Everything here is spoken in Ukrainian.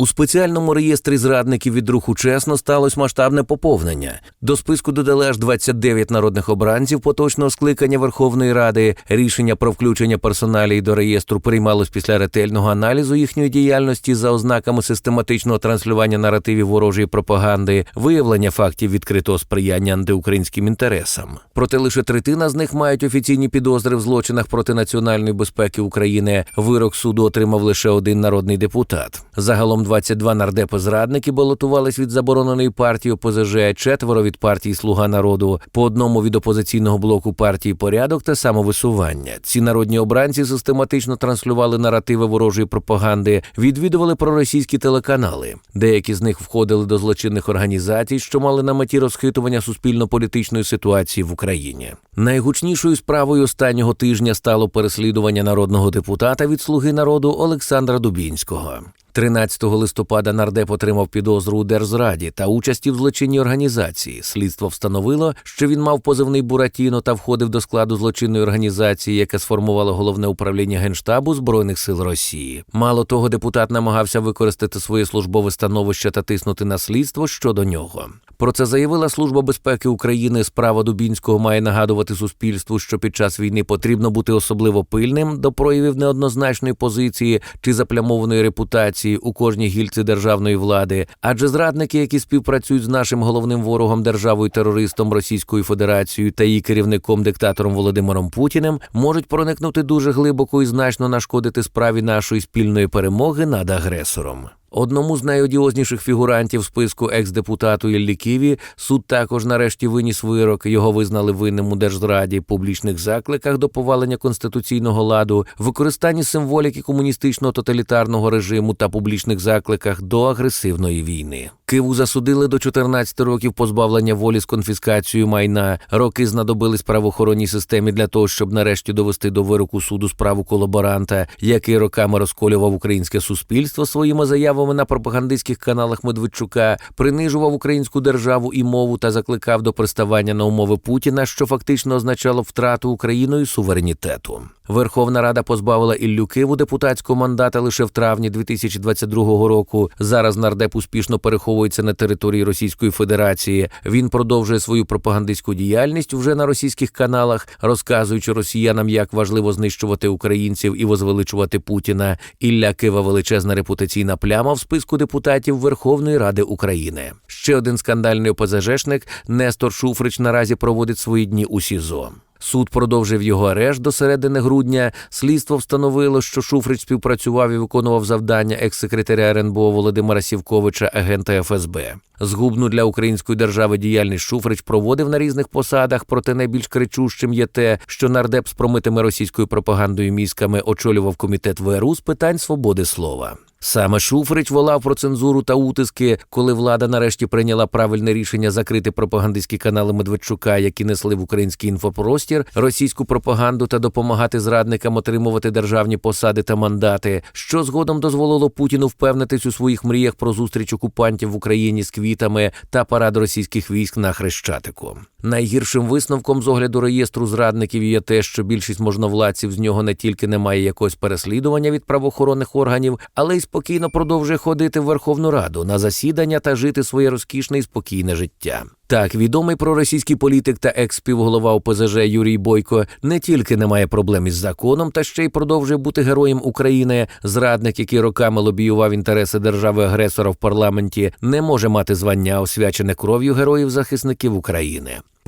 У спеціальному реєстрі зрадників від руху чесно сталося масштабне поповнення. До списку додали аж 29 народних обранців поточного скликання Верховної Ради. Рішення про включення персоналій до реєстру приймалось після ретельного аналізу їхньої діяльності за ознаками систематичного транслювання наративів ворожої пропаганди, виявлення фактів відкритого сприяння антиукраїнським інтересам. Проте лише третина з них мають офіційні підозри в злочинах проти національної безпеки України. Вирок суду отримав лише один народний депутат. Загалом 22 нардепи-зрадники балотувались від забороненої партії ОПЗЖ, четверо від партії Слуга народу, по одному від опозиційного блоку партії Порядок та самовисування. Ці народні обранці систематично транслювали наративи ворожої пропаганди, відвідували проросійські телеканали. Деякі з них входили до злочинних організацій, що мали на меті розхитування суспільно-політичної ситуації в Україні. Найгучнішою справою останнього тижня стало переслідування народного депутата від Слуги народу Олександра Дубінського. 13 листопада нардеп отримав підозру у держзраді та участі в злочинній організації. Слідство встановило, що він мав позивний Буратіно та входив до складу злочинної організації, яке сформувало головне управління генштабу збройних сил Росії. Мало того, депутат намагався використати своє службове становище та тиснути на слідство щодо нього. Про це заявила Служба безпеки України. Справа Дубінського має нагадувати суспільству, що під час війни потрібно бути особливо пильним до проявів неоднозначної позиції чи заплямованої репутації у кожній гільці державної влади, адже зрадники, які співпрацюють з нашим головним ворогом державою терористом Російською Федерацією та її керівником диктатором Володимиром Путіним, можуть проникнути дуже глибоко і значно нашкодити справі нашої спільної перемоги над агресором. Одному з найодіозніших фігурантів списку екс-депутату Іллі Ківі суд також нарешті виніс вирок. Його визнали винним у держзраді, публічних закликах до повалення конституційного ладу, використанні символіки комуністичного тоталітарного режиму та публічних закликах до агресивної війни. Киву засудили до 14 років позбавлення волі з конфіскацією майна. Роки знадобились правоохоронній системі для того, щоб нарешті довести до вироку суду справу колаборанта, який роками розколював українське суспільство своїми заявами на пропагандистських каналах Медведчука, принижував українську державу і мову та закликав до приставання на умови Путіна, що фактично означало втрату Україною суверенітету. Верховна Рада позбавила Іллю Киву депутатського мандата лише в травні 2022 року. Зараз нардеп успішно переховується на території Російської Федерації. Він продовжує свою пропагандистську діяльність вже на російських каналах, розказуючи росіянам, як важливо знищувати українців і возвеличувати Путіна. Ілля Кива величезна репутаційна пляма в списку депутатів Верховної Ради України. Ще один скандальний ОПЗЖшник Нестор Шуфрич наразі проводить свої дні у СІЗО. Суд продовжив його арешт до середини грудня. Слідство встановило, що Шуфрич співпрацював і виконував завдання екс-секретаря РНБО Володимира Сівковича, агента ФСБ. Згубну для української держави діяльність Шуфрич проводив на різних посадах, проте найбільш кричущим є те, що нардеп з промитими російською пропагандою мізками очолював комітет ВРУ з питань свободи слова. Саме Шуфрич волав про цензуру та утиски, коли влада нарешті прийняла правильне рішення закрити пропагандистські канали Медведчука, які несли в український інфопростір, російську пропаганду та допомагати зрадникам отримувати державні посади та мандати, що згодом дозволило Путіну впевнитись у своїх мріях про зустріч окупантів в Україні з квітами та парад російських військ на Хрещатику. Найгіршим висновком з огляду реєстру зрадників є те, що більшість можновладців з нього не тільки не має якогось переслідування від правоохоронних органів, але й спокійно продовжує ходити в Верховну Раду на засідання та жити своє розкішне і спокійне життя. Так, відомий проросійський політик та екс-співголова ОПЗЖ Юрій Бойко не тільки не має проблем із законом, та ще й продовжує бути героєм України. Зрадник, який роками лобіював інтереси держави-агресора в парламенті, не може мати звання, освячене кров'ю героїв-захисників України.